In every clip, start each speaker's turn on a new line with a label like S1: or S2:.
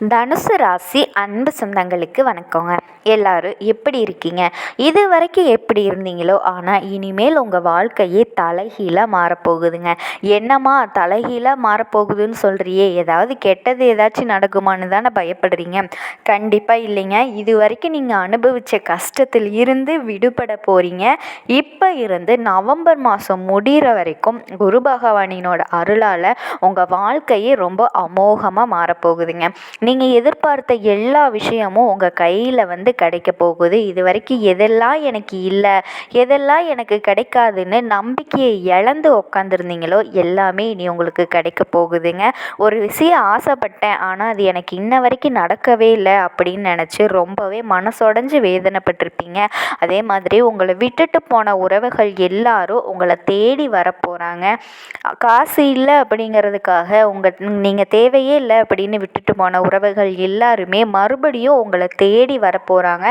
S1: தனுசு ராசி அன்பு சொந்தங்களுக்கு வணக்கங்க. எல்லாரும் எப்படி இருக்கீங்க? இது வரைக்கும் எப்படி இருந்தீங்களோ ஆனால் இனிமேல் உங்கள் வாழ்க்கையே தலைகீழாக மாறப்போகுதுங்க. என்னம்மா தலைகீழாக மாறப்போகுதுன்னு சொல்கிறியே ஏதாவது கெட்டது ஏதாச்சும் நடக்குமான்னு தானே பயப்படுறீங்க? கண்டிப்பாக இல்லைங்க. இது வரைக்கும் நீங்கள் அனுபவித்த கஷ்டத்தில் இருந்து விடுபட போகிறீங்க இப்போ இருந்து நவம்பர் மாதம் முடிகிற வரைக்கும் குரு பகவானினோட அருளால் உங்கள் வாழ்க்கையே ரொம்ப அமோகமாக மாறப்போகுதுங்க. நீங்கள் எதிர்பார்த்த எல்லா விஷயமும் உங்கள் கையில் வந்து கிடைக்க போகுது. இது வரைக்கும் எதெல்லாம் எனக்கு இல்லை எதெல்லாம் எனக்கு கிடைக்காதுன்னு நம்பிக்கையை இழந்து உக்காந்துருந்தீங்களோ எல்லாமே இனி உங்களுக்கு கிடைக்க போகுதுங்க. ஒரு விஷயம் ஆசைப்பட்டேன் ஆனால் அது எனக்கு இன்ன வரைக்கும் நடக்கவே இல்லை அப்படின்னு நினச்சி ரொம்பவே மனசொடைஞ்சு வேதனைப்பட்டிருப்பீங்க. அதே மாதிரி உங்களை விட்டுட்டு போன உறவுகள் எல்லாரும் உங்களை தேடி வரப்போகிறாங்க காசு இல்லை அப்படிங்கிறதுக்காக உங்கள் நீங்கள் தேவையே இல்லை அப்படின்னு விட்டுட்டு போன உறவு உறவுகள் எல்லாருமே மறுபடியும் உங்களை தேடி வரப்போகிறாங்க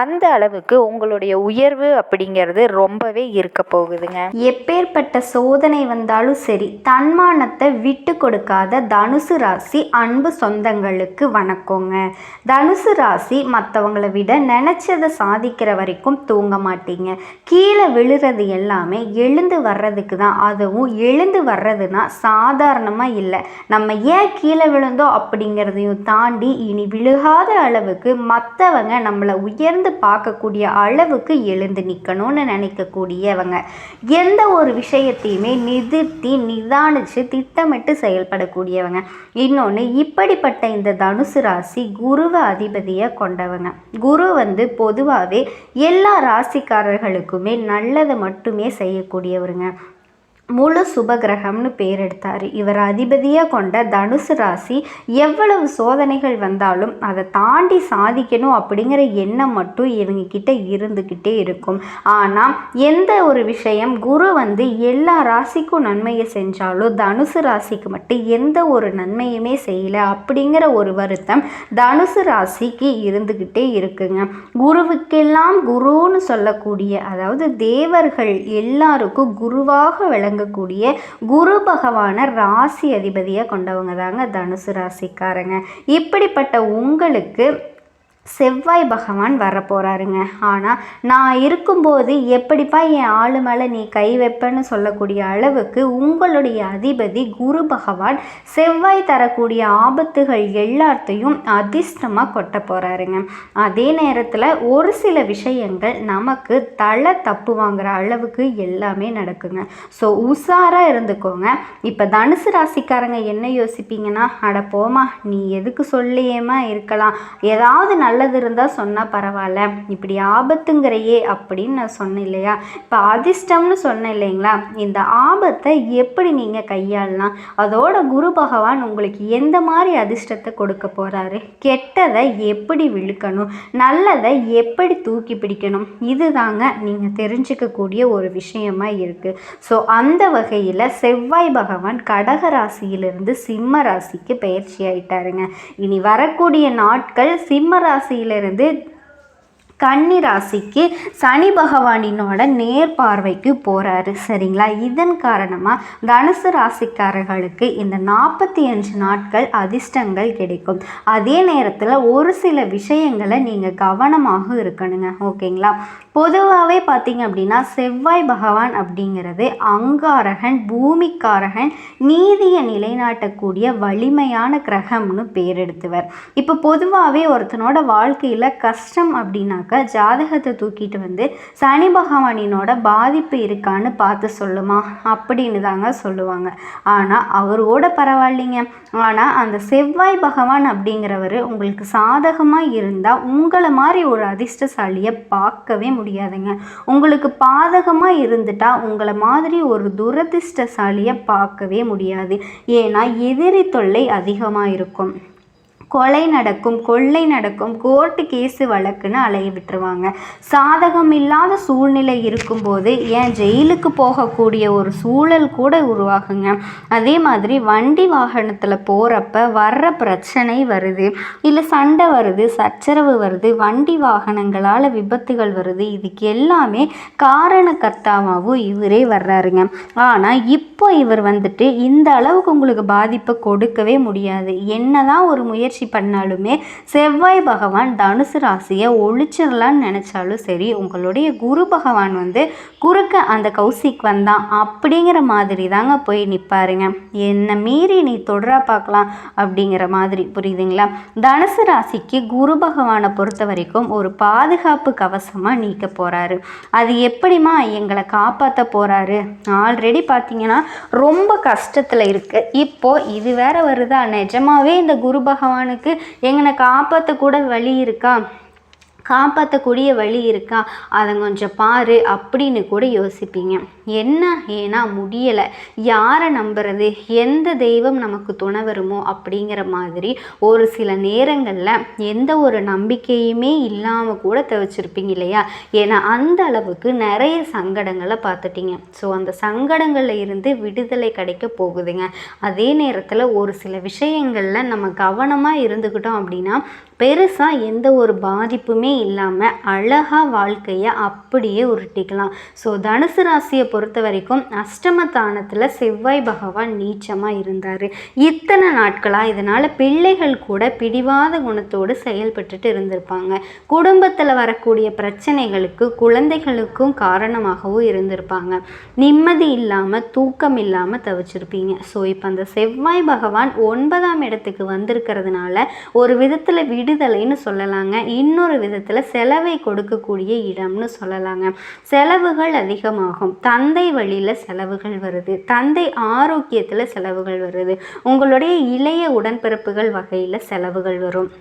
S1: அந்த அளவுக்கு உங்களுடைய உயர்வு அப்படிங்கிறது ரொம்பவே இருக்க போகுதுங்க.
S2: எப்பேற்பட்ட சோதனை வந்தாலும் சரி தன்மானத்தை விட்டு கொடுக்காத தனுசு ராசி அன்பு சொந்தங்களுக்கு வணக்கங்க. தனுசு ராசி மற்றவங்களை விட நினச்சதை சாதிக்கிற வரைக்கும் தூங்க மாட்டீங்க. கீழே விழுறது எல்லாமே எழுந்து வர்றதுக்கு தான் அதுவும் எழுந்து வர்றதுனா சாதாரணமாக இல்லை. நம்ம ஏன் கீழே விழுந்தோம் அப்படிங்கிறதையும் தாண்டி இனி விழுகாத அளவுக்கு மற்றவங்க நம்மளை உயர்ந்து பார்க்கக்கூடிய அளவுக்கு எழுந்து நிற்கணும்னு நினைக்கக்கூடியவங்க. எந்த ஒரு விஷயத்தையுமே நிறுத்தி நிதானித்து திட்டமிட்டு செயல்படக்கூடியவங்க. இன்னொன்று இப்படிப்பட்ட இந்த தனுசு ராசி குருவ அதிபதியை கொண்டவங்க. குரு வந்து பொதுவாகவே எல்லா ராசிக்காரர்களுக்குமே நல்லதை மட்டுமே செய்யக்கூடியவருங்க. முழு சுபகிரகம்னு பேர் எடுத்தார். இவர் அதிபதியாக கொண்ட தனுசு ராசி எவ்வளவு சோதனைகள் வந்தாலும் அதை தாண்டி சாதிக்கணும் அப்படிங்கிற எண்ணம் மட்டும் இவங்க கிட்ட இருந்துக்கிட்டே இருக்கும். ஆனால் எந்த ஒரு விஷயம் குரு வந்து எல்லா ராசிக்கும் நன்மையை செஞ்சாலும் தனுசு ராசிக்கு மட்டும் எந்த ஒரு நன்மையுமே செய்யலை அப்படிங்கிற ஒரு வருத்தம் தனுசு ராசிக்கு இருந்துக்கிட்டே இருக்குங்க. குருவுக்கெல்லாம் குருன்னு சொல்லக்கூடிய அதாவது தேவர்கள் எல்லாருக்கும் குருவாக விளங்க விளங்கக்கூடிய குரு பகவான ராசி அதிபதியாக கொண்டவங்க தாங்க தனுசு ராசிக்காரங்க. இப்படிப்பட்ட உங்களுக்கு செவ்வாய் பகவான் வரப்போகிறாருங்க ஆனால் நான் இருக்கும்போது எப்படிப்பா என் ஆளு மேலே நீ கை வைப்பேன்னு சொல்லக்கூடிய அளவுக்கு உங்களுடைய அதிபதி குரு பகவான் செவ்வாய் தரக்கூடிய ஆபத்துகள் எல்லாத்தையும் அதிர்ஷ்டமாக கொட்ட போகிறாருங்க அதே நேரத்தில் ஒரு சில விஷயங்கள் நமக்கு தலை தப்பு வாங்குற அளவுக்கு எல்லாமே நடக்குங்க. ஸோ உஷாராக இருந்துக்கோங்க. இப்போ தனுசு ராசிக்காரங்க என்ன யோசிப்பீங்கன்னா அட போமா நீ எதுக்கு சொல்லியேமா இருக்கலாம். ஏதாவது நல்ல நல்லது இருந்தால் சொன்னால் பரவாயில்ல. இப்படி ஆபத்துங்கிறையே அப்படின்னு நான் சொன்னேன் இல்லையா? இப்போ அதிர்ஷ்டம்னு சொன்னேன் இல்லைங்களா? இந்த ஆபத்தை எப்படி நீங்கள் கையாளலாம்? அதோட குரு பகவான் உங்களுக்கு எந்த மாதிரி அதிர்ஷ்டத்தை கொடுக்க போகிறாரு கெட்டதை எப்படி விழுக்கணும்? நல்லதை எப்படி தூக்கி பிடிக்கணும்? இது தாங்க நீங்கள் தெரிஞ்சுக்கக்கூடிய ஒரு விஷயமா இருக்குது ஸோ அந்த வகையில் செவ்வாய் பகவான் கடக ராசியிலிருந்து சிம்ம ராசிக்கு பயிற்சி ஆயிட்டாருங்க. இனி வரக்கூடிய நாட்கள் சிம்ம ராசி ராசியிலிருந்து கன்னி ராசிக்கு சனி பகவானினோட நேர்பார்வைக்கு போகிறாரு சரிங்களா? இதன் காரணமாக தனுசு ராசிக்காரர்களுக்கு இந்த நாற்பத்தி அஞ்சு நாட்கள் அதிர்ஷ்டங்கள் கிடைக்கும். அதே நேரத்தில் ஒரு சில விஷயங்களை நீங்கள் கவனமாக இருக்கணுங்க ஓகேங்களா? பொதுவாகவே பார்த்தீங்க அப்படின்னா செவ்வாய் பகவான் அப்படிங்கிறது அங்காரகன் பூமிக்காரகன் நீதியை நிலைநாட்டக்கூடிய வலிமையான கிரகம்னு பேர் எடுத்துவர். இப்போ பொதுவாகவே ஒருத்தனோட வாழ்க்கையில் கஷ்டம் அப்படின்னாக்க ஜாதகத்தை தூக்கிட்டு வந்து சனி பகவானினோட பாதிப்பு இருக்கான்னு பார்த்து சொல்லுமா? அப்படின்னு தாங்க சொல்லுவாங்க. ஆனால் அவரோட பரவாயில்லைங்க. ஆனால் அந்த செவ்வாய் பகவான் அப்படிங்கிறவர் உங்களுக்கு சாதகமாக இருந்தால் உங்களை மாதிரி ஒரு அதிர்ஷ்டசாலியை பார்க்கவே முடியும் முடியாதுங்க. உங்களுக்கு பாதகமாக இருந்துட்டால் உங்களை மாதிரி ஒரு துரதிர்ஷ்டசாலியை பார்க்கவே முடியாது. ஏன்னா எதிரி தொல்லை அதிகமாக இருக்கும். கொலை நடக்கும் கொள்ளை நடக்கும் கோர்ட்டு கேஸு வழக்குன்னு அலைய விட்டுருவாங்க. சாதகம் இல்லாத சூழ்நிலை இருக்கும்போது ஏன் ஜெயிலுக்கு போகக்கூடிய ஒரு சூழல் கூட உருவாகுங்க. அதே மாதிரி வண்டி வாகனத்தில் போகிறப்ப வர்ற பிரச்சனை வருது. இல்லை சண்டை வருது சச்சரவு வருது வண்டி வாகனங்களால் விபத்துகள் வருது. இதுக்கு எல்லாமே காரணக்கர்த்தாவாகவும் இவரே வர்றாருங்க. ஆனால் இப்போ இவர் வந்துட்டு இந்த அளவுக்கு உங்களுக்கு பாதிப்பை கொடுக்கவே முடியாது. என்னதான் ஒரு முயற்சி முயற்சி பண்ணாலுமே செவ்வாய் பகவான் தனுசு ராசியை ஒழிச்சிடலான்னு நினச்சாலும் சரி உங்களுடைய குரு பகவான் வந்து குறுக்க அந்த கௌசிக் வந்தான். அப்படிங்கிற மாதிரி தாங்க போய் நிற்பாருங்க என்னை மீறி நீ தொடரா பார்க்கலாம் அப்படிங்கிற மாதிரி. புரியுதுங்களா? தனுசு ராசிக்கு குரு பகவானை பொறுத்த வரைக்கும் ஒரு பாதுகாப்பு கவசமாக நீக்க போகிறாரு அது எப்படிம்மா எங்களை காப்பாற்ற போகிறாரு ஆல்ரெடி பார்த்தீங்கன்னா ரொம்ப கஷ்டத்தில் இருக்குது இப்போது இது வேற வருதா? நிஜமாவே இந்த குரு பகவானுக்கு எங்களை காப்பாற்றக்கூட வழி இருக்கா? காப்பாற்றக்கூடிய வழி இருக்கா? அதை கொஞ்சம் பாரு அப்படின்னு கூட யோசிப்பீங்க. என்ன? ஏன்னா முடியலை. யாரை நம்புறது? எந்த தெய்வம் நமக்கு துணை வருமோ அப்படிங்கிற மாதிரி ஒரு சில நேரங்களில் எந்த ஒரு நம்பிக்கையுமே இல்லாமல் கூட தவிச்சிருப்பீங்க இல்லையா? ஏன்னா அந்த அளவுக்கு நிறைய சங்கடங்களை பார்த்துட்டீங்க. ஸோ அந்த சங்கடங்களில் இருந்து விடுதலை கிடைக்க போகுதுங்க. அதே நேரத்தில் ஒரு சில விஷயங்களில் நம்ம கவனமாக இருந்துக்கிட்டோம் அப்படின்னா பெருசாக எந்த ஒரு பாதிப்புமே இல்லாமல் அழகாக வாழ்க்கையை அப்படியே உருட்டிக்கலாம். ஸோ தனுசு ராசியை பொறுத்த வரைக்கும் அஷ்டமத்தானத்தில் செவ்வாய் பகவான் நீச்சமாக இருந்தார். இத்தனை நாட்களாக இதனால் பிள்ளைகள் கூட பிடிவாத குணத்தோடு செயல்பட்டுட்டு இருந்திருப்பாங்க. குடும்பத்தில் வரக்கூடிய பிரச்சனைகளுக்கு குழந்தைகளுக்கும் காரணமாகவும் இருந்திருப்பாங்க. நிம்மதி இல்லாமல் தூக்கம் இல்லாமல் தவிச்சிருப்பீங்க. ஸோ இப்போ அந்த செவ்வாய் பகவான் ஒன்பதாம் இடத்துக்கு வந்திருக்கிறதுனால ஒரு விதத்தில் விடுதலைன்னு சொல்லலாங்க. இன்னொரு விதத்தில் செலவை கொடுக்கக்கூடிய இடம்னு சொல்லலாங்க. செலவுகள் அதிகமாகும். தந்தை வழியில் செலவுகள் வருது. தந்தை ஆரோக்கியத்தில் செலவுகள் வருது. உங்களுடைய இளைய உடன்பிறப்புகள் வகையில் செலவுகள் வரும்.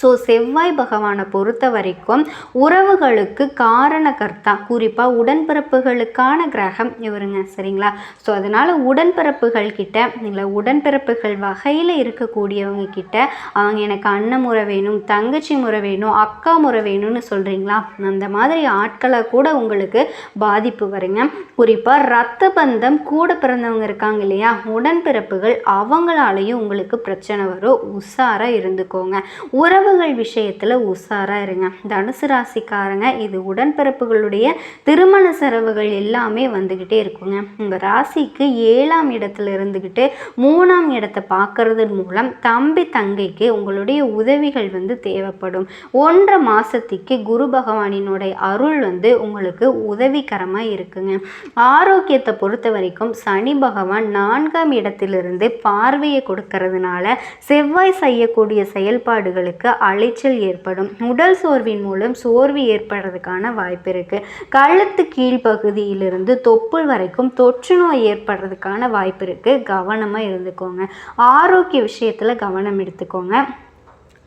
S2: ஸோ செவ்வாய் பகவானை பொறுத்த வரைக்கும் உறவுகளுக்கு காரணகர்த்தா குறிப்பாக உடன்பிறப்புகளுக்கான கிரகம் இவருங்க சரிங்களா? ஸோ அதனால் உடன்பிறப்புகள் கிட்ட இல்லை உடன்பிறப்புகள் வகையில் இருக்கக்கூடியவங்க கிட்ட அவங்க எனக்கு அண்ணன் முறை வேணும் தங்கச்சி முறை வேணும் அக்கா முறை வேணும்னு சொல்கிறீங்களா அந்த மாதிரி ஆட்களை கூட உங்களுக்கு பாதிப்பு வருங்க. குறிப்பாக ரத்த பந்தம் கூட பிறந்தவங்க இருக்காங்க இல்லையா? உடன்பிறப்புகள் அவங்களாலையும் உங்களுக்கு பிரச்சனை வரும். உஷாராக இருந்துக்கோங்க. உறவுகள் விஷயத்தில் உஷாராக இருங்க. தனுசு ராசிக்காரங்க இது உடன்பிறப்புகளுடைய திருமண செலவுகள் எல்லாமே வந்துக்கிட்டே இருக்குங்க. உங்கள் ராசிக்கு ஏழாம் இடத்துல இருந்துக்கிட்டு மூணாம் இடத்தை பார்க்கறதன் மூலம் தம்பி தங்கைக்கு உங்களுடைய உதவிகள் வந்து தேவைப்படும். ஒன்றரை மாதத்துக்கு குரு பகவானினுடைய அருள் வந்து உங்களுக்கு உதவிகரமாக இருக்குங்க. ஆரோக்கியத்தை பொறுத்த வரைக்கும் சனி பகவான் நான்காம் இடத்திலிருந்து பார்வையை கொடுக்கறதுனால செவ்வாய் செய்யக்கூடிய செயல்பாடுகளுக்கு அலைச்சல் ஏற்படும். உடல் சோர்வின் மூலம் சோர்வு ஏற்படுறதுக்கான வாய்ப்பு இருக்கு. கழுத்து கீழ்ப்பகுதியிலிருந்து தொப்புள் வரைக்கும் தொற்று நோய் ஏற்படுறதுக்கான வாய்ப்பு இருக்கு. கவனமாக இருந்துக்கோங்க. ஆரோக்கிய விஷயத்தில் கவனம் எடுத்துக்கோங்க.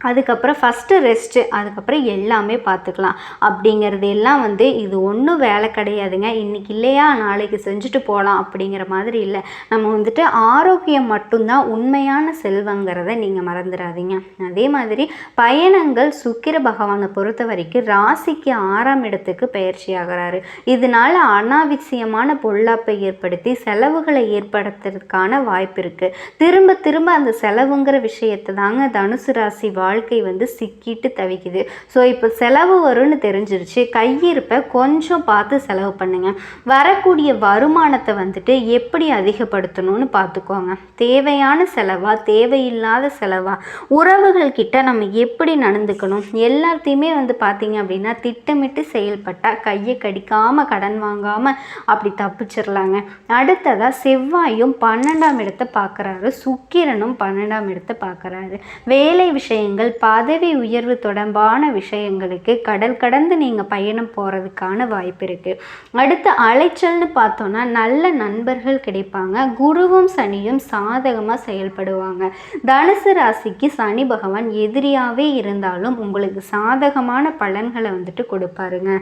S2: அதுக்கப்புறம் ஃபஸ்ட்டு ரெஸ்ட்டு அதுக்கப்புறம் எல்லாமே பார்த்துக்கலாம். அப்படிங்கிறது எல்லாம் வந்து இது ஒன்றும் வேலை கிடையாதுங்க. இன்றைக்கி இல்லையா நாளைக்கு செஞ்சுட்டு போகலாம் அப்படிங்கிற மாதிரி இல்லை. நம்ம வந்துட்டு ஆரோக்கியம் மட்டும்தான் உண்மையான செல்வங்கிறத நீங்கள் மறந்துடாதீங்க. அதே மாதிரி பயணங்கள் சுக்கிர பகவானை பொறுத்த வரைக்கும் ராசிக்கு ஆறாம் இடத்துக்கு பயிற்சி ஆகிறாரு. இதனால அனாவசியமான பொல்லாப்பை ஏற்படுத்தி செலவுகளை ஏற்படுத்துறதுக்கான வாய்ப்பு இருக்குது திரும்ப திரும்ப அந்த செலவுங்கிற விஷயத்தை தாங்க தனுசு ராசி வாழ் வாழ்க்கை வந்து சிக்கிட்டு தவிக்குது. ஸோ இப்போ செலவு வரும்னு தெரிஞ்சிருச்சு. கையிருப்பை கொஞ்சம் பார்த்து செலவு பண்ணுங்க. வரக்கூடிய வருமானத்தை வந்துட்டு எப்படி அதிகப்படுத்தணும்னு பார்த்துக்கோங்க. தேவையான செலவா தேவையில்லாத செலவா? உறவுகள் கிட்ட நம்ம எப்படி நடந்துக்கணும்? எல்லாத்தையுமே வந்து பார்த்தீங்க அப்படின்னா திட்டமிட்டு செயல்பட்டால் கையை கடிக்காமல் கடன் வாங்காமல் அப்படி தப்பிச்சிடலாங்க அடுத்ததாக செவ்வாயும் பன்னெண்டாம் இடத்தை பார்க்குறாரு. சுக்கிரனும் பன்னெண்டாம் இடத்தை பார்க்குறாரு. வேலை விஷயங்கள் பதவி உயர்வு தொடர்பான விஷயங்களுக்கு கடல் கடந்து நீங்கள் பயணம் போகிறதுக்கான வாய்ப்பு இருக்குது அடுத்து அலைச்சல்னு பார்த்தோன்னா நல்ல நண்பர்கள் கிடைப்பாங்க. குருவும் சனியும் சாதகமாக செயல்படுவாங்க. தனுசு ராசிக்கு சனி பகவான் எதிரியாகவே இருந்தாலும் உங்களுக்கு சாதகமான பலன்களை வந்துட்டு கொடுப்பாருங்க.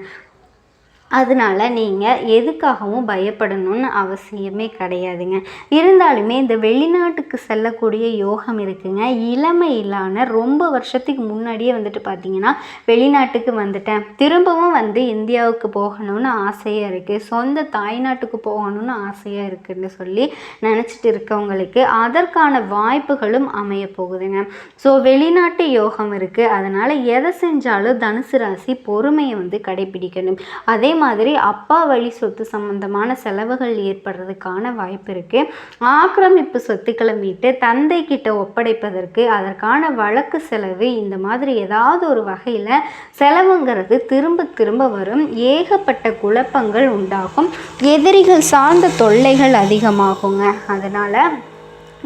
S2: அதனால நீங்கள் எதுக்காகவும் பயப்படணும்னு அவசியமே கிடையாதுங்க. இருந்தாலுமே இந்த வெளிநாட்டுக்கு செல்லக்கூடிய யோகம் இருக்குங்க. இளமையிலான ரொம்ப வருஷத்துக்கு முன்னாடியே வந்துட்டு பார்த்தீங்கன்னா வெளிநாட்டுக்கு வந்துட்டேன். திரும்பவும் வந்து இந்தியாவுக்கு போகணும்னு ஆசையாக இருக்குது சொந்த தாய்நாட்டுக்கு போகணும்னு ஆசையாக இருக்குதுன்னு சொல்லி நினச்சிட்டு இருக்கவங்களுக்கு அதற்கான வாய்ப்புகளும் அமைய போகுதுங்க. ஸோ வெளிநாட்டு யோகம் இருக்குது அதனால் எதை செஞ்சாலும் தனுசு ராசி பொறுமையை வந்து கடைபிடிக்கணும். அதே மாதிரி அப்பா வழி சொத்து சம்பந்தமான செலவுகள் ஏற்படுறதுக்கான வாய்ப்பு இருக்குது ஆக்கிரமிப்பு சொத்துக்களை மீட்டு தந்தை கிட்ட ஒப்படைப்பதற்கு அதற்கான வழக்கு செலவு இந்த மாதிரி ஏதாவது ஒரு வகையில் செலவுங்கிறது திரும்ப திரும்ப வரும். ஏகப்பட்ட குழப்பங்கள் உண்டாகும். எதிரிகள் சார்ந்த தொல்லைகள் அதிகமாகுங்க. அதனால்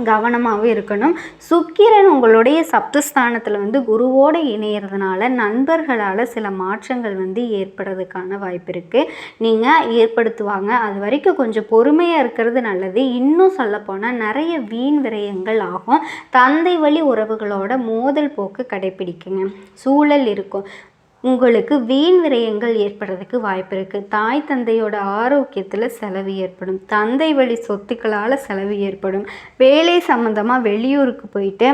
S2: கவனமாகவும் இருக்கணும். சுக்கிரன் உங்களுடைய சப்தஸ்தானத்தில் வந்து குருவோடு இணையிறதுனால நண்பர்களால் சில மாற்றங்கள் வந்து ஏற்படுறதுக்கான வாய்ப்பு இருக்குது நீங்கள் ஏற்படுத்துவாங்க. அது வரைக்கும் கொஞ்சம் பொறுமையாக இருக்கிறது நல்லது. இன்னும் சொல்லப்போனால் நிறைய வீண் விரயங்கள் ஆகும். தந்தை வழி உறவுகளோட மோதல் போக்கு கடைப்பிடிக்குங்க சூழல் இருக்கும். உங்களுக்கு வீண் விரயங்கள் ஏற்படுறதுக்கு வாய்ப்பு இருக்குது தாய் தந்தையோட ஆரோக்கியத்தில் செலவு ஏற்படும். தந்தை வழி சொத்துக்களால் செலவு ஏற்படும். வேலை சம்மந்தமாக வெளியூருக்கு போயிட்டு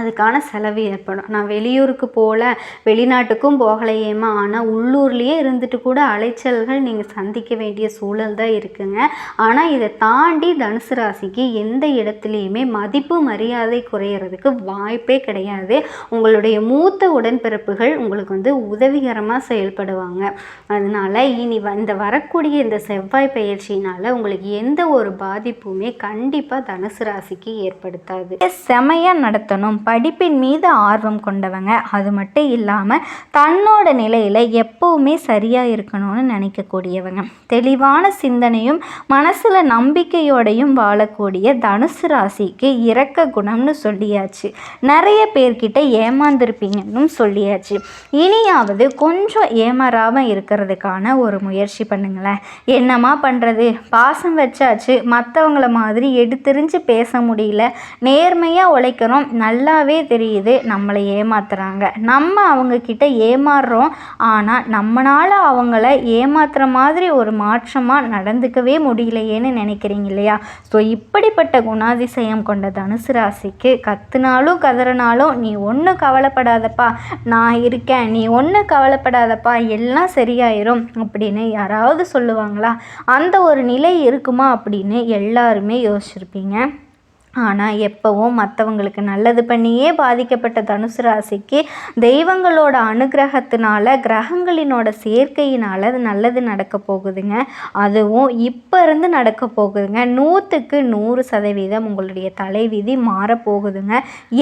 S2: அதுக்கான செலவு ஏற்படும். நான் வெளியூருக்கு போகல வெளிநாட்டுக்கும் போகலையேம்மா. ஆனால் உள்ளூர்லேயே இருந்துட்டு கூட அலைச்சல்கள் நீங்கள் சந்திக்க வேண்டிய சூழல் தான் இருக்குங்க. ஆனால் இதை தாண்டி தனுசு ராசிக்கு எந்த இடத்துலையுமே மதிப்பு மரியாதை குறையிறதுக்கு வாய்ப்பே கிடையாது. உங்களுடைய மூத்த உடன்பிறப்புகள் உங்களுக்கு வந்து உதவிகரமாக செயல்படுவாங்க. அதனால் இனி இந்த வரக்கூடிய இந்த செவ்வாய் பயிற்சியினால் உங்களுக்கு எந்த ஒரு பாதிப்புமே கண்டிப்பாக தனுசு ராசிக்கு ஏற்படுத்தாது. செமையாக நடத்தணும். படிப்பின் மீது ஆர்வம் கொண்டவங்க. அது மட்டும் இல்லாமல் தன்னோட நிலையில் எப்போவுமே சரியாக இருக்கணும்னு நினைக்கக்கூடியவங்க. தெளிவான சிந்தனையும் மனசில் நம்பிக்கையோடையும் வாழக்கூடிய தனுசு ராசிக்கு இறக்க குணம்னு சொல்லியாச்சு. நிறைய பேர்கிட்ட ஏமாந்துருப்பீங்கன்னு சொல்லியாச்சு. இனியாவது கொஞ்சம் ஏமாறாமல் இருக்கிறதுக்கான ஒரு முயற்சி பண்ணுங்களேன். என்னம்மா பண்ணுறது பாசம் வச்சாச்சு. மற்றவங்கள மாதிரி எடுத்தெறிஞ்சு பேச முடியல. நேர்மையாக உழைக்கிறோம். நல்ல நல்லாவே தெரியுது நம்மளை ஏமாத்துறாங்க. நம்ம அவங்கக்கிட்ட ஏமாறுறோம். ஆனால் நம்மளால் அவங்கள ஏமாத்துற மாதிரி ஒரு மாற்றமாக நடந்துக்கவே முடியலையேன்னு நினைக்கிறீங்க இல்லையா? ஸோ இப்படிப்பட்ட குணாதிசயம் கொண்ட தனுசு ராசிக்கு கத்துனாலும் கதறினாலும் நீ ஒன்றும் கவலைப்படாதப்பா. நான் இருக்கேன். நீ ஒன்றும் கவலைப்படாதப்பா. எல்லாம் சரியாயிரும் அப்படின்னு யாராவது சொல்லுவாங்களா? அந்த ஒரு நிலை இருக்குமா அப்படின்னு எல்லாருமே யோசிச்சிருப்பீங்க. ஆனால் எப்போவும் மற்றவங்களுக்கு நல்லது பண்ணியே பாதிக்கப்பட்ட தனுசு ராசிக்கு தெய்வங்களோட அனுகிரகத்தினால கிரகங்களினோட சேர்க்கையினால் அது நல்லது நடக்க போகுதுங்க. அதுவும் இப்போ இருந்து நடக்க போகுதுங்க. நூற்றுக்கு நூறு சதவீதம் உங்களுடைய தலைவிதி மாறப்போகுதுங்க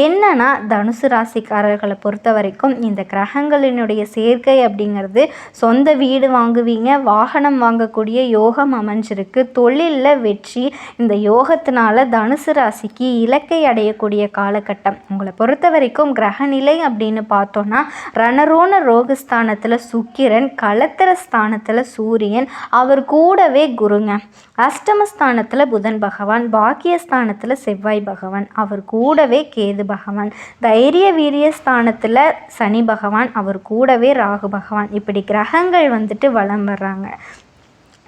S2: என்னன்னா தனுசு ராசிக்காரர்களை பொறுத்த வரைக்கும் இந்த கிரகங்களினுடைய சேர்க்கை அப்படிங்கிறது சொந்த வீடு வாங்குவீங்க வாகனம் வாங்கக்கூடிய யோகம் அமைஞ்சிருக்கு தொழிலில் வெற்றி இந்த யோகத்தினால தனுசு ராசி ராசிக்கு இலக்கை அடையக்கூடிய காலகட்டம். உங்களை பொறுத்த வரைக்கும் கிரகநிலை அப்படின்னு பார்த்தோன்னா ரணரோன ரோகஸ்தானத்தில் சுக்கிரன் கலத்திர ஸ்தானத்தில் சூரியன் அவர் கூடவே குருங்க. அஷ்டமஸ்தானத்தில் புதன் பகவான் பாக்கியஸ்தானத்தில் செவ்வாய் பகவான் அவர் கூடவே கேது பகவான். தைரிய வீரிய ஸ்தானத்தில் சனி பகவான் அவர் கூடவே ராகு பகவான். இப்படி கிரகங்கள் வந்துட்டு வலம் வர்றாங்க.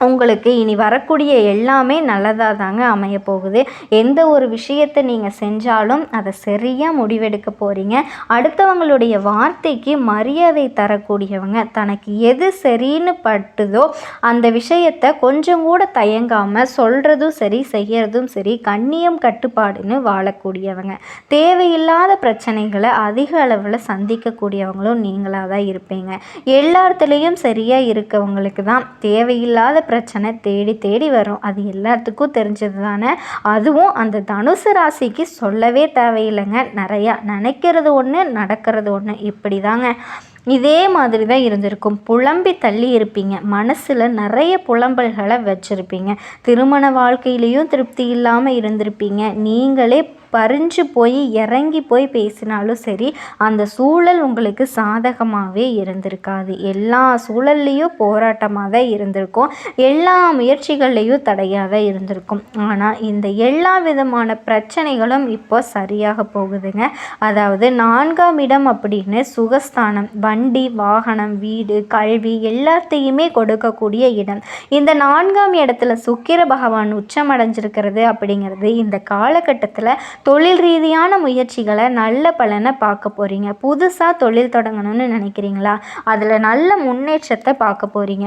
S2: உங்களுக்கு இனி வரக்கூடிய எல்லாமே நல்லதாக தாங்க அமைய போகுது எந்த ஒரு விஷயத்தை நீங்கள் செஞ்சாலும் அதை சரியாக முடிவெடுக்க போகிறீங்க அடுத்தவங்களுடைய வார்த்தைக்கு மரியாதை தரக்கூடியவங்க. தனக்கு எது சரின்னு பட்டுதோ அந்த விஷயத்தை கொஞ்சம் கூட தயங்காமல் சொல்கிறதும் சரி செய்கிறதும் சரி கண்ணியம் கட்டுப்பாடுன்னு வாழக்கூடியவங்க. தேவையில்லாத பிரச்சனைகளை அதிக அளவில் சந்திக்கக்கூடியவங்களும் நீங்களாக தான் இருப்பீங்க. எல்லாத்துலேயும் சரியாக இருக்கவங்களுக்கு தான் தேவையில்லாத பிரச்சனை தேடி தேடி வரும். அது எல்லாத்துக்கும் தெரிஞ்சது தானே அதுவும் அந்த தனுசு ராசிக்கு சொல்லவே தேவையில்லைங்க. நிறையா நினைக்கிறது ஒன்று நடக்கிறது ஒன்று இப்படி தாங்க இதே மாதிரி தான் இருந்திருக்கும். புலம்பி தள்ளி இருப்பீங்க. மனசில் நிறைய புலம்பல்களை வச்சுருப்பீங்க. திருமண வாழ்க்கையிலையும் திருப்தி இல்லாமல் இருந்திருப்பீங்க. நீங்களே பறிஞ்சு போய் இறங்கி போய் பேசினாலும் சரி அந்த சூழல் உங்களுக்கு சாதகமாகவே இருந்திருக்காது. எல்லா சூழல்லையும் போராட்டமாக தான் இருந்திருக்கும். எல்லா முயற்சிகள்லேயும் தடையாக தான் இருந்திருக்கும். ஆனால் இந்த எல்லா விதமான பிரச்சனைகளும் இப்போ சரியாக போகுதுங்க. அதாவது நான்காம் இடம் அப்படின்னு சுகஸ்தானம் வண்டி வாகனம் வீடு கல்வி எல்லாத்தையுமே கொடுக்கக்கூடிய இடம். இந்த நான்காம் இடத்துல சுக்கிர பகவான் உச்சம் அடைஞ்சிருக்கிறது அப்படிங்கிறது இந்த காலகட்டத்தில் தொழில் ரீதியான முயற்சிகளை நல்ல பலனை பார்க்க போகிறீங்க புதுசாக தொழில் தொடங்கணும்னு நினைக்கிறீங்களா? அதில் நல்ல முன்னேற்றத்தை பார்க்க போகிறீங்க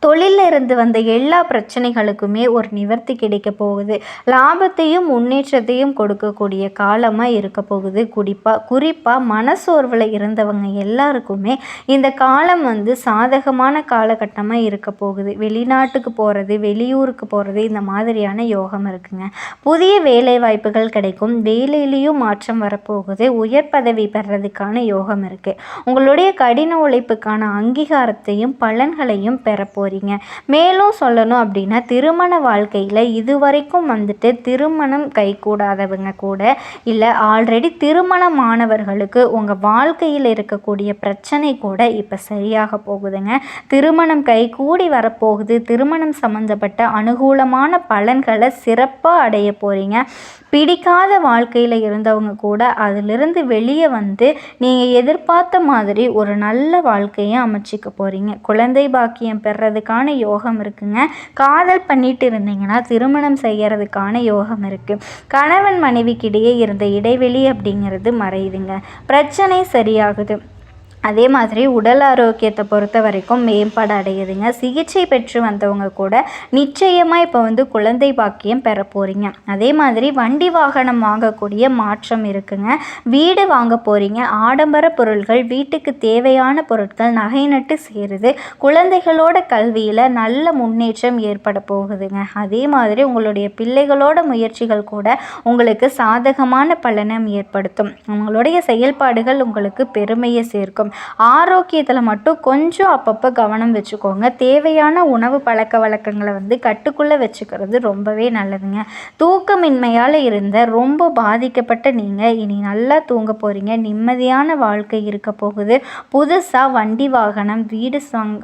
S2: தொழிலில் இருந்து வந்த எல்லா பிரச்சனைகளுக்குமே ஒரு நிவர்த்தி கிடைக்க போகுது. லாபத்தையும் முன்னேற்றத்தையும் கொடுக்கக்கூடிய காலமாக இருக்க போகுது. குறிப்பாக குறிப்பாக மனசோர்வில் இருந்தவங்க எல்லாருக்குமே இந்த காலம் வந்து சாதகமான காலகட்டமாக இருக்க போகுது. வெளிநாட்டுக்கு போகிறது வெளியூருக்கு போகிறது இந்த மாதிரியான யோகம் இருக்குங்க. புதிய வேலை வாய்ப்புகள் கிடைக்கும். வேலையிலையும் மாற்றம் வரப்போகுது. உயர் பதவி பெறதுக்கான யோகம் இருக்குது உங்களுடைய கடின உழைப்புக்கான அங்கீகாரத்தையும் பலன்களையும் பெறப்போகுது போகிறீங்க மேலும் சொல்லணும் அப்படின்னா திருமண வாழ்க்கையில் இதுவரைக்கும் வந்துட்டு திருமணம் கைகூடாதவங்க கூட இல்லை ஆல்ரெடி திருமணமானவர்களுக்கு உங்கள் வாழ்க்கையில் இருக்கக்கூடிய பிரச்சனை கூட இப்போ சரியாக போகுதுங்க. திருமணம் கைகூடி வரப்போகுது. திருமணம் சம்மந்தப்பட்ட அனுகூலமான பலன்களை சிறப்பாக அடைய போகிறீங்க பிடிக்காத வாழ்க்கையில் இருந்தவங்க கூட அதிலிருந்து வெளியே வந்து நீங்கள் எதிர்பார்த்த மாதிரி ஒரு நல்ல வாழ்க்கையை அமைச்சிக்க போகிறீங்க குழந்தை பாக்கியம் செய்கிறதுக்கான யோகம் இருக்குங்க. காதல் பண்ணிட்டு இருந்தீங்கன்னா திருமணம் செய்யறதுக்கான யோகம் இருக்குது கணவன் மனைவிக்கிடையே இருந்த இடைவெளி அப்படிங்கிறது மறையுதுங்க. பிரச்சனை சரியாகுது. அதே மாதிரி உடல் ஆரோக்கியத்தை பொறுத்த வரைக்கும் மேம்பாடு அடையுதுங்க. சிகிச்சை பெற்று வந்தவங்க கூட நிச்சயமாக இப்போ வந்து குழந்தை பாக்கியம் பெற போகிறீங்க அதே மாதிரி வண்டி வாகனம் வாங்கக்கூடிய மாற்றம் இருக்குங்க. வீடு வாங்க போகிறீங்க ஆடம்பர பொருட்கள் வீட்டுக்கு தேவையான பொருட்கள் நகை நட்டு சேருது. குழந்தைகளோட கல்வியில் நல்ல முன்னேற்றம் ஏற்பட போகுதுங்க. அதே மாதிரி உங்களுடைய பிள்ளைகளோட முயற்சிகள் கூட உங்களுக்கு சாதகமான பலனம் ஏற்படுத்தும். உங்களுடைய செயல்பாடுகள் உங்களுக்கு பெருமையை சேர்க்கும். ஆரோக்கியத்தில் மட்டும் கொஞ்சம் அப்பப்போ கவனம் வச்சுக்கோங்க. தேவையான உணவு பழக்க வழக்கங்களை வந்து கட்டுக்குள்ளே வச்சுக்கிறது ரொம்பவே நல்லதுங்க. தூக்கமின்மையால் இருந்த ரொம்ப பாதிக்கப்பட்ட நீங்கள் இனி நல்லா தூங்க போகிறீங்க நிம்மதியான வாழ்க்கை இருக்க போகுது. புதுசாக வண்டி வாகனம் வீடு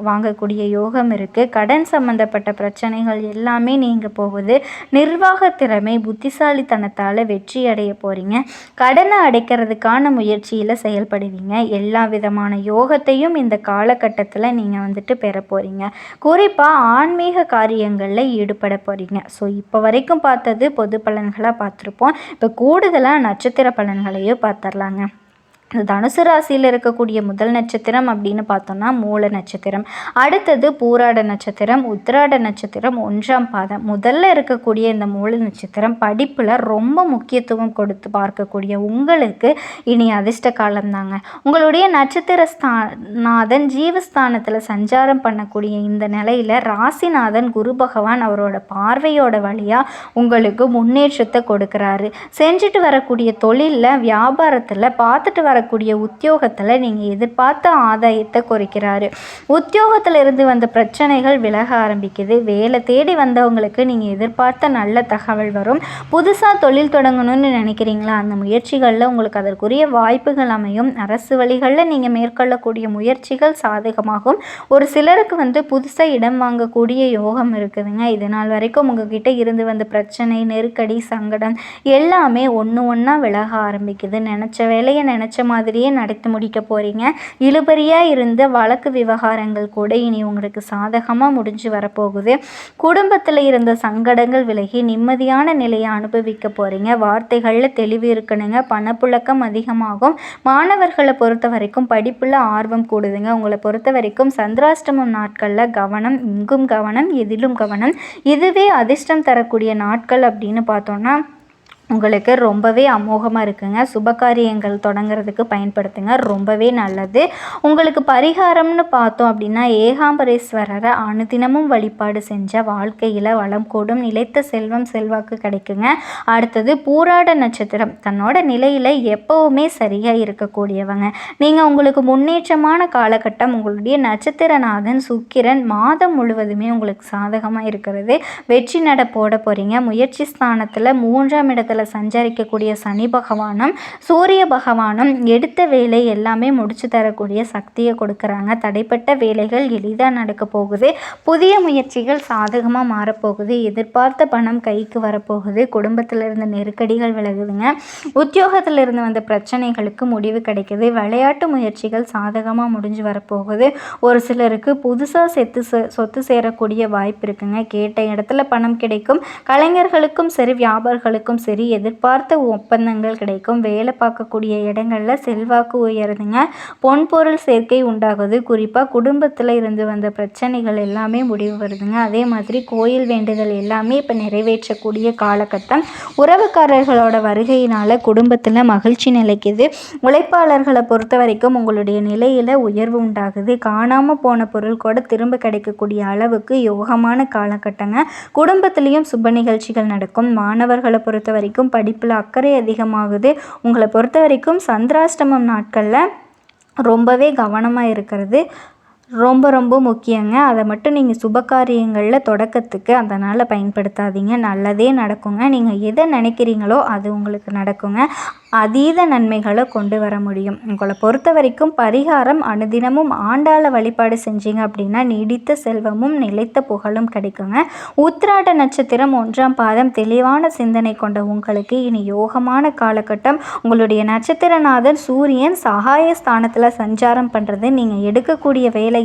S2: வாங்கக்கூடிய யோகம் இருக்குது கடன் சம்மந்தப்பட்ட பிரச்சனைகள் எல்லாமே நீங்கள் போகுது. நிர்வாக திறமை புத்திசாலித்தனத்தால் வெற்றி அடைய போகிறீங்க கடனை அடைக்கிறதுக்கான முயற்சியில் செயல்படுவீங்க. எல்லா விதமான யோகத்தையும் இந்த காலகட்டத்தில் நீங்கள் வந்துட்டு பெற போகிறீங்க குறிப்பாக ஆன்மீக காரியங்களில் ஈடுபட போகிறீங்க ஸோ இப்போ வரைக்கும் பார்த்தது பொது பலன்களாக பார்த்துருப்போம். இப்போ கூடுதலாக நட்சத்திர பலன்களையும் பார்த்துடலாங்க தனுசு ராசியில் இருக்கக்கூடிய முதல் நட்சத்திரம் அப்படின்னு பார்த்தோம்னா மூல நட்சத்திரம். அடுத்தது பூராட நட்சத்திரம் உத்திராட நட்சத்திரம் ஒன்றாம் பாதம். முதல்ல இருக்கக்கூடிய இந்த மூல நட்சத்திரம் படிப்பில் ரொம்ப முக்கியத்துவம் கொடுத்து பார்க்கக்கூடிய உங்களுக்கு இனி அதிர்ஷ்ட காலம்தாங்க. உங்களுடைய நட்சத்திர ஸ்தாநாதன் ஜீவஸ்தானத்தில் சஞ்சாரம் பண்ணக்கூடிய இந்த நிலையில் ராசிநாதன் குரு பகவான் அவரோட பார்வையோட வழியாக உங்களுக்கு முன்னேற்றத்தை கொடுக்குறாரு. செஞ்சுட்டு வரக்கூடிய தொழிலில் வியாபாரத்தில் பார்த்துட்டு வர வரக்கூடிய உத்தியோகத்தில் நீங்கள் எதிர்பார்த்த ஆதாயத்தை குறைக்கிறாரு. உத்தியோகத்தில் இருந்து வந்த பிரச்சனைகள் விலக ஆரம்பிக்குது. வேலை தேடி வந்தவங்களுக்கு நீங்கள் எதிர்பார்த்த நல்ல தகவல் வரும். புதுசாக தொழில் தொடங்கணும்னு நினைக்கிறீங்களா? அந்த முயற்சிகளில் உங்களுக்கு அதற்குரிய வாய்ப்புகள் அமையும். அரசு வழிகளில் நீங்கள் மேற்கொள்ளக்கூடிய முயற்சிகள் சாதகமாகும். ஒரு சிலருக்கு வந்து புதுசாக இடம் வாங்கக்கூடிய யோகம் இருக்குதுங்க. இது நாள் வரைக்கும் உங்ககிட்ட இருந்து வந்த பிரச்சனை நெருக்கடி சங்கடம் எல்லாமே ஒன்று ஒன்றா விலக ஆரம்பிக்குது. நினச்ச வேலையை நினச்ச மாதிரியே நடத்தி முடிக்க போகிறீங்க இழுபறியாக இருந்த வழக்கு விவகாரங்கள் கூட இனி உங்களுக்கு சாதகமாக முடிஞ்சு வரப்போகுது. குடும்பத்தில் இருந்த சங்கடங்கள் விலகி நிம்மதியான நிலையை அனுபவிக்க போகிறீங்க வார்த்தைகளில் தெளிவு இருக்கணுங்க. பணப்புழக்கம் அதிகமாகும். மாணவர்களை பொறுத்த வரைக்கும் படிப்பில் ஆர்வம் கூடுதுங்க. உங்களை பொறுத்த வரைக்கும் சந்திராஷ்டமம் நாட்களில் கவனம் இங்கும் கவனம் எதிலும் கவனம். இதுவே அதிர்ஷ்டம் தரக்கூடிய நாட்கள் அப்படின்னு பார்த்தோன்னா உங்களுக்கு ரொம்பவே அமோகமாக இருக்குங்க. சுபகாரியங்கள் தொடங்குறதுக்கு பயன்படுத்துங்க. ரொம்பவே நல்லது. உங்களுக்கு பரிகாரம்னு பார்த்தோம் அப்படின்னா ஏகாம்பரேஸ்வரரை அனுதினமும் வழிபாடு செஞ்ச வாழ்க்கையில் வளம் கூடும். நிலைத்த செல்வம் செல்வாக்கு கிடைக்குங்க. அடுத்தது பூராட நட்சத்திரம். தன்னோட நிலையில் எப்போவுமே சரியாக இருக்கக்கூடியவங்க. நீங்கள் உங்களுக்கு முன்னேற்றமான காலகட்டம் உங்களுடைய நட்சத்திரநாதன் சுக்கிரன் மாதம் முழுவதுமே உங்களுக்கு சாதகமாக இருக்கிறது. வெற்றி நட போட போகிறீங்க முயற்சி ஸ்தானத்தில் மூன்றாம் இடத்துல சஞ்சரிக்கக்கூடிய சனி பகவானும் சூரிய பகவானும் எடுத்த வேலை எல்லாமே முடிச்சு தரக்கூடிய சக்தியை கொடுக்குறாங்க. தடைப்பட்ட வேலைகள் எளிதாக நடக்க போகுது. புதிய முயற்சிகள் சாதகமாக மாறப்போகுது. எதிர்பார்த்த பணம் கைக்கு வரப்போகுது. குடும்பத்தில் இருந்த நெருக்கடிகள் விலகுதுங்க. உத்தியோகத்தில் இருந்து வந்த பிரச்சனைகளுக்கு முடிவு கிடைக்குது. விளையாட்டு முயற்சிகள் சாதகமாக முடிஞ்சு வரப்போகுது. ஒரு சிலருக்கு புதுசாக செத்து சொத்து சேரக்கூடிய வாய்ப்பு இருக்குங்க. கேட்ட இடத்துல பணம் கிடைக்கும். கலைஞர்களுக்கும் சரி வியாபாரிகளுக்கும் சரி எதிர்பார்த்த ஒப்பந்தங்கள் கிடைக்கும். வேலை பார்க்கக்கூடிய இடங்களில் செல்வாக்கு உயருதுங்க. பொன்பொருள் சேர்க்கை உண்டாகுது. குறிப்பாக குடும்பத்தில் இருந்து வந்த பிரச்சனைகள் எல்லாமே முடிவு வருதுங்க. அதே மாதிரி கோயில் வேண்டுதல் எல்லாமே இப்போ நிறைவேற்றக்கூடிய காலகட்டம். உறவுக்காரர்களோட வருகையினால் குடும்பத்தில் மகிழ்ச்சி நிலைக்குது. உழைப்பாளர்களை பொறுத்த வரைக்கும் உங்களுடைய நிலையில் உயர்வு உண்டாகுது. காணாமல் போன பொருள் கூட திரும்ப கிடைக்கக்கூடிய அளவுக்கு யோகமான காலகட்டங்க. குடும்பத்திலையும் சுப நிகழ்ச்சிகள் நடக்கும். மாணவர்களை பொறுத்த வரைக்கும் வரைக்கும் படிப்பில் அக்கறை அதிகமாகுது. உங்களை பொறுத்த வரைக்கும் சந்திராஷ்டமம் நாட்களில் ரொம்பவே கவனமாக இருக்கிறது. ரொம்ப ரொம்ப முக்கியங்க. அதை மட்டும் நீங்கள் சுபகாரியங்களில் தொடக்கத்துக்கு அதனால் பயன்படுத்தாதீங்க. நல்லதே நடக்குங்க. நீங்கள் எதை நினைக்கிறீங்களோ அது உங்களுக்கு நடக்குங்க. அதீத நன்மைகளை கொண்டு வர முடியும். உங்களை பொறுத்த வரைக்கும் பரிகாரம் அனுதினமும் ஆண்டாள வழிபாடு செஞ்சீங்க அப்படின்னா நீடித்த செல்வமும் நிலைத்த புகழும் கிடைக்குங்க. உத்திராட நட்சத்திரம் ஒன்றாம் பாதம் தெளிவான சிந்தனை கொண்ட உங்களுக்கு இனி யோகமான காலகட்டம். உங்களுடைய நட்சத்திரநாதன் சூரியன் சகாய ஸ்தானத்தில் சஞ்சாரம் பண்ணுறது நீங்கள் எடுக்கக்கூடிய வேலை